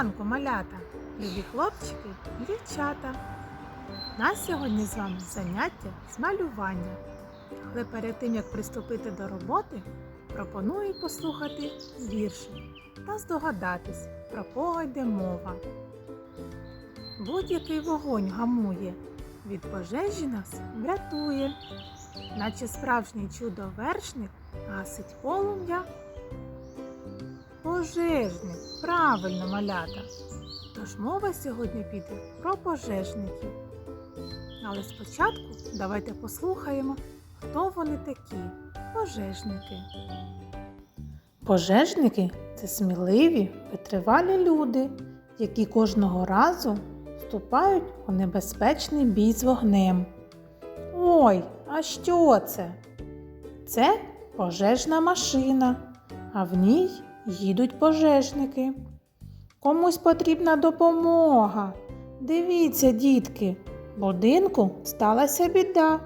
ранку, малята, любі хлопчики і дівчата. На сьогодні з вами заняття з малювання. Але перед тим, як приступити до роботи, пропоную послухати вірші та здогадатись, про кого йде мова. Будь-який вогонь гамує, від пожежі нас врятує, наче справжній чудо вершник гасить полум'я Пожежник, правильно малята. Тож мова сьогодні піде про пожежників. Але спочатку давайте послухаємо, хто вони такі пожежники. Пожежники це сміливі, витривалі люди, які кожного разу вступають у небезпечний бій з вогнем. Ой, а що це? Це пожежна машина, а в ній їдуть пожежники. Комусь потрібна допомога. Дивіться, дітки, будинку сталася біда.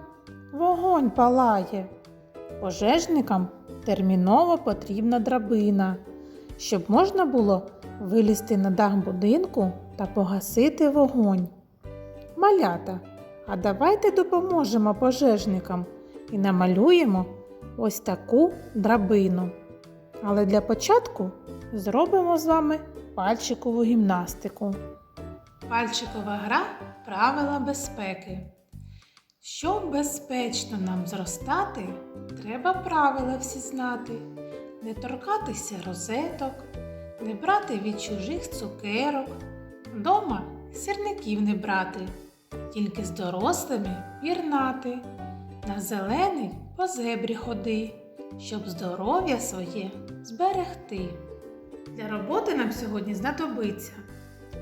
Вогонь палає. Пожежникам терміново потрібна драбина, щоб можна було вилізти на дах будинку та погасити вогонь. Малята, а давайте допоможемо пожежникам і намалюємо ось таку драбину. Але для початку зробимо з вами пальчикову гімнастику. Пальчикова гра правила безпеки. Щоб безпечно нам зростати, треба правила всі знати. Не торкатися розеток, не брати від чужих цукерок, Дома сірників не брати, тільки з дорослими пірнати. На зелений по зебрі ходи, щоб здоров'я своє зберегти. Для роботи нам сьогодні знадобиться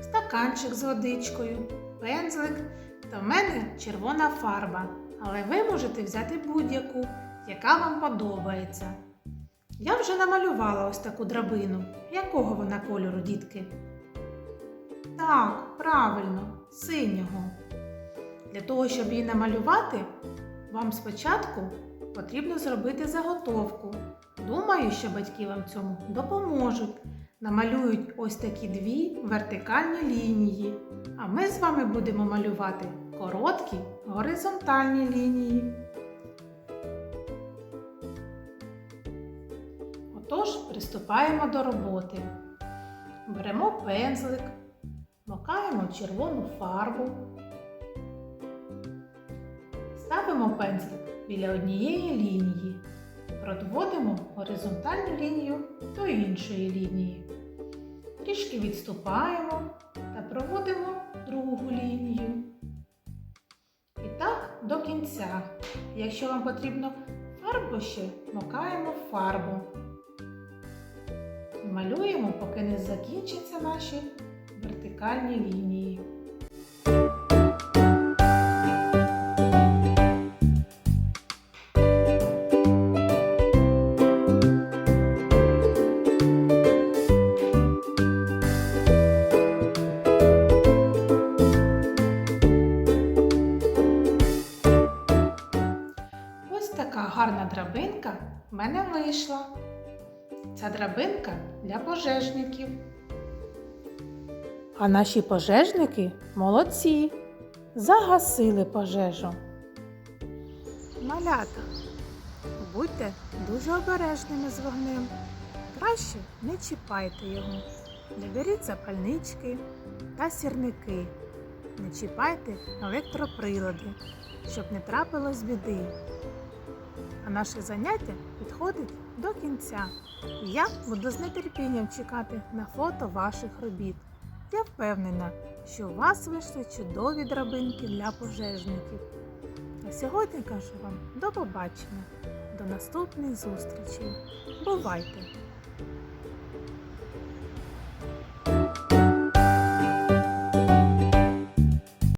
стаканчик з водичкою, пензлик та в мене червона фарба, але ви можете взяти будь-яку, яка вам подобається. Я вже намалювала ось таку драбину. Якого вона кольору, дітки? Так, правильно, синього. Для того, щоб її намалювати, вам спочатку потрібно зробити заготовку. Думаю, що батьки вам цьому допоможуть. Намалюють ось такі дві вертикальні лінії. А ми з вами будемо малювати короткі горизонтальні лінії. Отож, приступаємо до роботи. Беремо пензлик, макаємо червону фарбу, ставимо пензлик біля однієї лінії, продводимо горизонтальну лінію до іншої лінії. Трішки відступаємо та проводимо другу лінію. І так до кінця. Якщо вам потрібно фарбу ще, макаємо фарбу. Малюємо, поки не закінчаться наші вертикальні лінії. В мене вийшла. Ця драбинка для пожежників. А наші пожежники молодці. Загасили пожежу. Малята, будьте дуже обережними з вогнем. Краще не чіпайте його. Не беріть запальнички та сірники. Не чіпайте електроприлади, щоб не трапилось біди. А наше заняття підходить до кінця. Я буду з нетерпінням чекати на фото ваших робіт. Я впевнена, що у вас вийшли чудові драбинки для пожежників. А сьогодні кажу вам до побачення, до наступних зустрічей. Бувайте!